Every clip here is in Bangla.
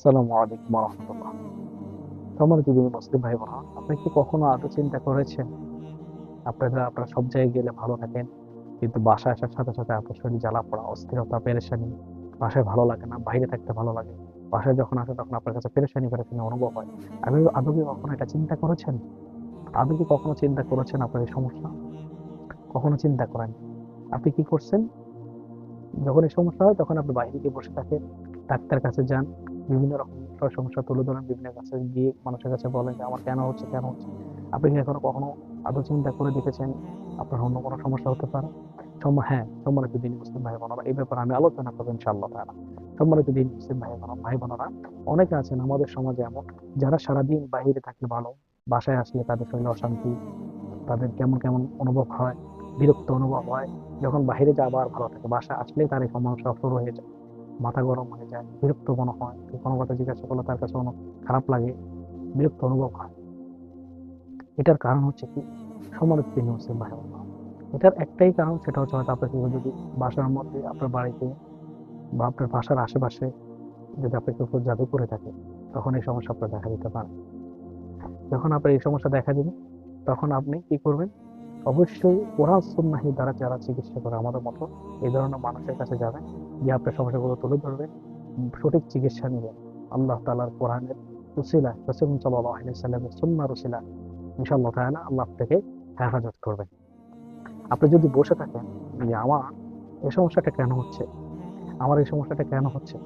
আসসালামু আলাইকুম রহমতুল্লাহ সম্মানিত দিনী মুসলিম ভাই বোন আপনি কি কখনো আদৌ চিন্তা করেছেন? আপনারা আপনারা সব জায়গায় গেলে ভালো থাকেন, কিন্তু বাসায় আসার সাথে সাথে আপনার শরীর জ্বালা পড়া, অস্থিরতা, পেরেশানি, বাসায় ভালো লাগে না, বাইরে থাকতে ভালো লাগে, বাসায় যখন আসে তখন আপনার কাছে পেরেশানি পেরেশানি অনুভব হয়। আপনি আদৌ কি কখনো এটা চিন্তা করেছেন? আদৌ কি কখনো চিন্তা করেছেন আপনার এই সমস্যা? কখনো চিন্তা করেন? আপনি কি করছেন? যখন এই সমস্যা হয় তখন আপনি বাইরে গিয়ে বসে থাকেন ডাক্তার কাছে যান বিভিন্ন রকম সমস্যা তুলে ধরেন বিভিন্ন কাছে গিয়ে মানুষের কাছে বলেন যে, আমার কেন হচ্ছে কেন হচ্ছে? আপনি কি এখনও কখনো আদৌ চিন্তা করে দেখেছেন? আপনার অন্য কোনো সমস্যা হতে পারে? হ্যাঁ সম্মানিত দিন মুসলিম ভাই বোনেরা এই ব্যাপারে আমি আলোচনা করব ইনশাআল্লাহ তাআলা। সম্মানিত দিন মুসলিম ভাই বোন ভাই বোনেরা অনেকে আছেন আমাদের সমাজে এমন, যারা সারাদিন বাইরে থাকলে ভালো, বাসায় আসলে তাদের শরীরে অশান্তি, তাদের কেমন কেমন অনুভব হয়, বিরক্ত অনুভব হয়, যখন বাইরে যা আবার ভালো থাকে, বাসায় আসলেই তার এই সমস্যা শুরু হয়ে যায়। মাথা গরম হয়ে যায়, বিরক্ত মনে হয়। কোনো কথা জিজ্ঞাসা করলে তার কাছে অনেক খারাপ লাগে, বিরক্ত অনুভব হয়। এটার কারণ হচ্ছে কি সম্মানিত তিনি ভাই এটার একটাই কারণ, সেটা হচ্ছে হয়তো আপনার কেউ যদি বাসার মধ্যে আপনার বাড়িতে বা আপনার বাসার আশেপাশে যদি আপনি কেউ জাদু করে থাকে, তখন এই সমস্যা আপনার দেখা দিতে পারে। যখন আপনার এই সমস্যা দেখা দিবে, তখন আপনি কি করবেন? অবশ্যই কোরআন সুন্নাহি দ্বারা যারা চিকিৎসা করে আমাদের মতো এই ধরনের মানুষের কাছে যাবেন যে আপনার সমস্যাগুলো তুলে ধরবেন উম, সঠিক চিকিৎসা নেবেন আল্লাহ তালার কোরআনের রসিলা রসুল সাল্লামের সুন্না রসিলা ইনশাআল্লাহ তাআলা আল্লাহ থেকে হেফাজত করবেন আপনি যদি বসে থাকেন যে আমার এই সমস্যাটা কেন হচ্ছে? আমার এই সমস্যাটা কেন হচ্ছে?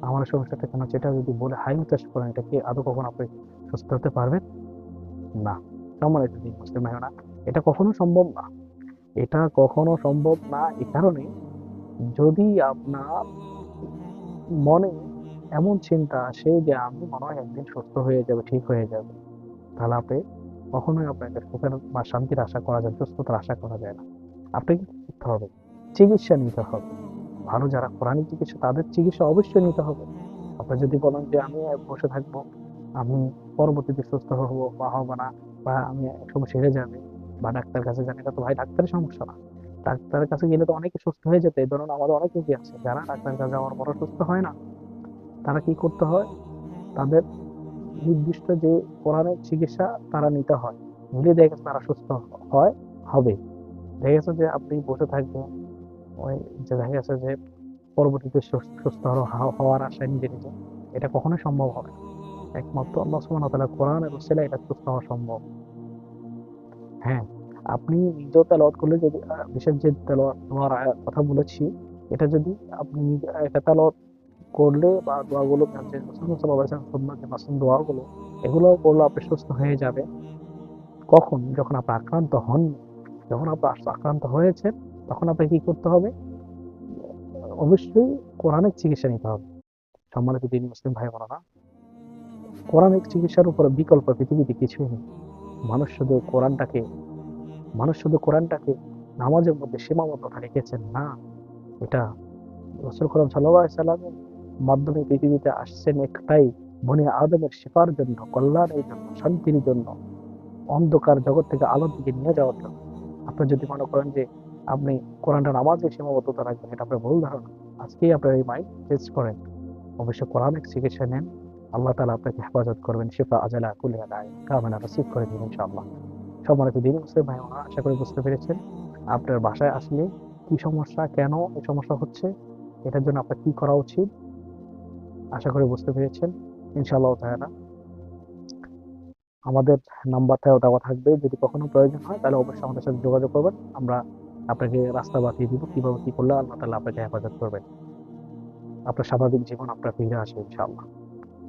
আমার এই সমস্যাটা কেন হচ্ছে? এটা যদি বলে হাই উচ্চাস করেন এটা কি আদৌ কখন আপনি সুস্থ হতে পারবেন? না। সম্মানিত মুসলিম ভাইরা এটা কখনো সম্ভব না। এটা কখনো সম্ভব না এই কারণে যদি আপনার মনে এমন চিন্তা আসে যে আমি মনে হয় একদিন সুস্থ হয়ে যাবে, ঠিক হয়ে যাবে, তাহলে আপনি কখনোই আপনাকে সুখের বা শান্তির আশা করা যায় সুস্থতার আশা করা যায় না। আপনাকে করতে হবে? চিকিৎসা নিতে হবে। ভালো যারা কোরআনিক চিকিৎসা, তাদের চিকিৎসা অবশ্যই নিতে হবে। আপনি যদি বলেন যে আমি বসে থাকব, আমি পরবর্তীতে সুস্থ হব বা হব না, বা আমি একসময় সেরে যাবে বা ডাক্তার কাছে জানি এটা তো ভাই, ডাক্তারের সমস্যা না। ডাক্তারের কাছে গেলে তো অনেকে সুস্থ হয়ে যেত। ধরুন আমাদের অনেক রোগী আছে, যারা ডাক্তারের কাছে যাওয়ার পরও সুস্থ হয় না। তারা কি করতে হয়? তাদের নির্দিষ্ট যে কোরআনের চিকিৎসা তারা নিতে হয়। নিলে দেখে তারা সুস্থ হয়, হবে। দেখা গেছে যে আপনি বসে থাকবেন, ওই যে দেখা গেছে যে পরবর্তীতে সুস্থ সুস্থ হওয়া- হওয়ার আশায় নিজে নিজে, এটা কখনোই সম্ভব হবে না। একমাত্র আল্লাহ তাআলা কোরআন এবং সেলাই এটা সুস্থ হওয়া সম্ভব। হ্যাঁ আপনি নিজেও তেলাওয়াত করলে যদি বিশেষ যে তেলাওয়াত দেওয়ার কথা বলেছি, এটা যদি আপনি এটা তেলাওয়াত করলে বা দোয়াগুলো যে মাসুম দোয়াগুলো এগুলো করলে আপনি সুস্থ হয়ে যাবে কখন? যখন আপনি আক্রান্ত হন, যখন আপনি আক্রান্ত হয়েছেন, তখন আপনাকে কি করতে হবে? অবশ্যই কোরআনিক চিকিৎসা নিতে হবে। সম্মানিত দিন মুসলিম ভাই বোনেরা কোরআনিক চিকিৎসার উপরে বিকল্প পৃথিবীতে কিছুই নেই। মানুষ শুধু কোরআনটাকে, মানুষ শুধু কোরআনটাকে নামাজের মধ্যে সীমাবদ্ধতা রেখেছেন না। এটা রসুল করিম সাল্লাহ সাল্লামের মাধ্যমে পৃথিবীতে আসছেন একটাই বনে আদমের শেফার জন্য, কল্যাণের জন্য, শান্তির জন্য, অন্ধকার জগৎ থেকে আলোর দিকে নিয়ে যাওয়ার জন্য। আপনি যদি মনে করেন যে আপনি কোরআনটা নামাজে সীমাবদ্ধতা রাখবেন, এটা আপনার ভুল ধারণা। আজকেই আপনার এই মাইন্ড চেঞ্জ করেন। অবশ্য কোরআনিক চিকিৎসা নেন। আল্লাহ তালা আপনাকে হেফাজত করবেন শিফা আজালা কুলিয়া দায় কামেনা রিসিভ করে দিন ইনশাআল্লাহ। সম্মানিত দিন মুসলিম ভাই বোনেরা, আশা করি বুঝতে পেরেছেন আপনার বাসায় আসলে কি সমস্যা কেন এই সমস্যা হচ্ছে এটার জন্য আপনার কি করা উচিত? আশা করি বুঝতে পেরেছেন ইনশাআল্লাহ তাআলা। আমাদের নাম্বারটাও দেওয়া থাকবে যদি কখনো প্রয়োজন হয় তাহলে অবশ্যই আমাদের সাথে যোগাযোগ করবেন আমরা আপনাকে রাস্তা বাতিয়ে দিব কীভাবে কি করলে আল্লাহ তাআলা আপনাকে হেফাজত করবেন। আপনার স্বাভাবিক জীবন আপনার ফিরে আসবে ইনশাআল্লাহ।